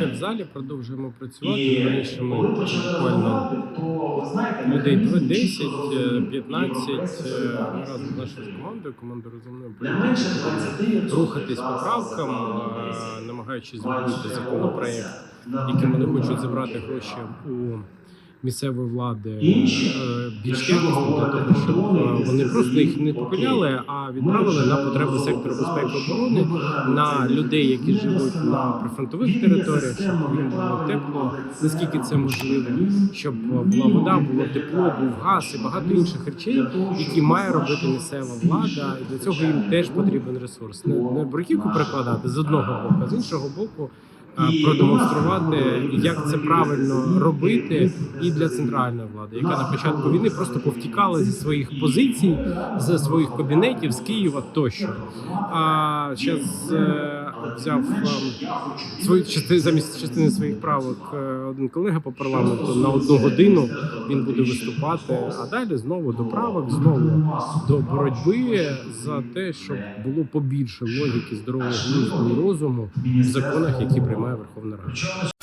ще в залі продовжуємо працювати. І Раніше ми почали буквально розмовляти, то ви знаєте, людей тоді 10, просто е, 15 весь е, весь разом з нашою командою, командою розумної політики, рухатись по правкам, заплановано е, намагаючись зробити законопроект, яким вони хочуть забрати гроші у місцевої влади е, більш якісно для того, щоб е, вони просто їх не попиляли, а відправили на потреби сектору безпеки оборони на людей, які живуть на прифронтових територіях, щоб їм було тепло, наскільки це можливо, щоб була вода, було тепло, був газ і багато інших речей, які має робити місцева влада, і для цього їм теж потрібен ресурс. Не, не бруківку перекладати з одного боку, а з іншого боку. Е, Продемонструвати, як це правильно робити, і для центральної влади, яка на початку війни просто повтікала зі своїх позицій, зі своїх кабінетів з Києва тощо. А зараз взяв свою свої частини замість частини своїх правок е, один колега по парламенту на одну годину він буде виступати. А далі знову до правок, знову до боротьби за те, щоб було побільше логіки, здорового і розуму в законах, які приймає Верховна Рада.